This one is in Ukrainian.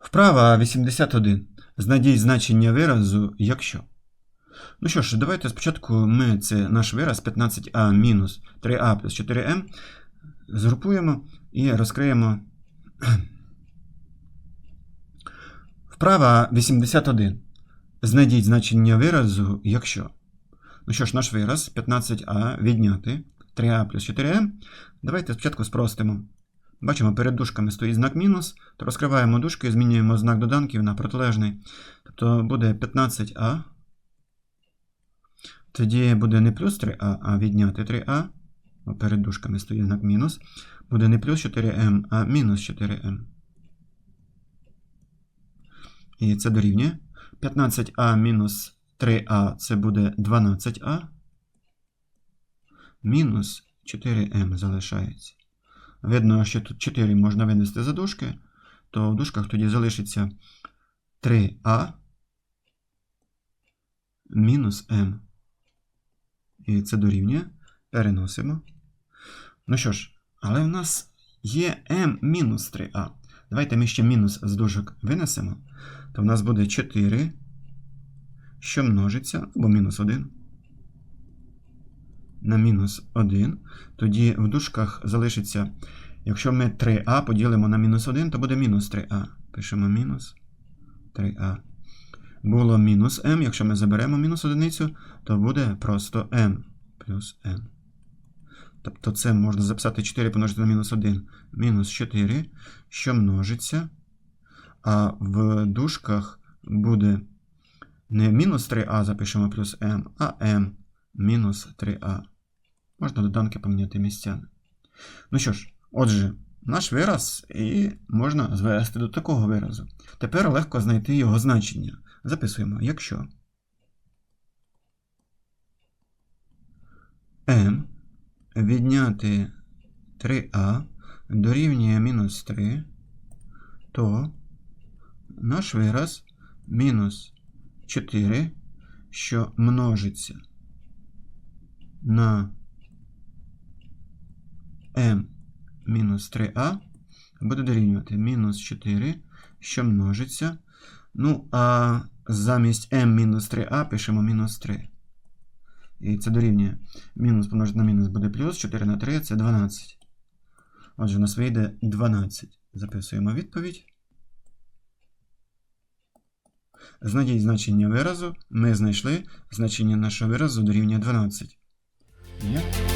Вправа 81. Знайдіть значення виразу, якщо. Ну що ж, давайте спочатку ми це наш вираз 15а мінус 3а плюс 4m згрупуємо і розкриємо. Вправа 81. Знайдіть значення виразу, якщо. Ну що ж, наш вираз 15а відняти 3а плюс 4m. Давайте спочатку спростимо. Бачимо, перед дужками стоїть знак мінус, то розкриваємо дужки і змінюємо знак доданків на протилежний. Тобто буде 15а. Тоді буде не плюс 3а, а відняти 3а. Бо перед дужками стоїть знак мінус. Буде не плюс 4m, а мінус 4m. І це дорівнює. 15а мінус 3а це буде 12а. Мінус 4m залишається. Видно, що тут 4 можна винести за дужки, то в дужках тоді залишиться 3а мінус m. І це дорівнює. Переносимо. Ну що ж, але в нас є m мінус 3а. Давайте ми ще мінус з дужок винесемо. То в нас буде 4, що множиться, або мінус 1. На мінус 1. Тоді в дужках залишиться, якщо ми 3а поділимо на мінус 1, то буде мінус 3а. Пишемо мінус 3а. Було мінус m, якщо ми заберемо мінус одиницю, то буде просто m плюс n. Тобто це можна записати 4 помножити на мінус 1, мінус 4, що множиться. А в дужках буде не мінус 3а запишемо плюс m, а m мінус 3а. Можна доданки поміняти місцями. Ну що ж, отже, наш вираз і можна звести до такого виразу. Тепер легко знайти його значення. Записуємо, якщо m відняти 3а дорівнює мінус 3, то наш вираз мінус 4, що множиться на m мінус 3а, буде дорівнювати мінус 4, що множиться. Ну, а замість m мінус 3а пишемо мінус 3. І це дорівнює. Мінус помножити на мінус буде плюс, 4 на 3 це 12. Отже, у нас вийде 12. Записуємо відповідь. Знайдіть значення виразу. Ми знайшли значення нашого виразу дорівнює 12. Є?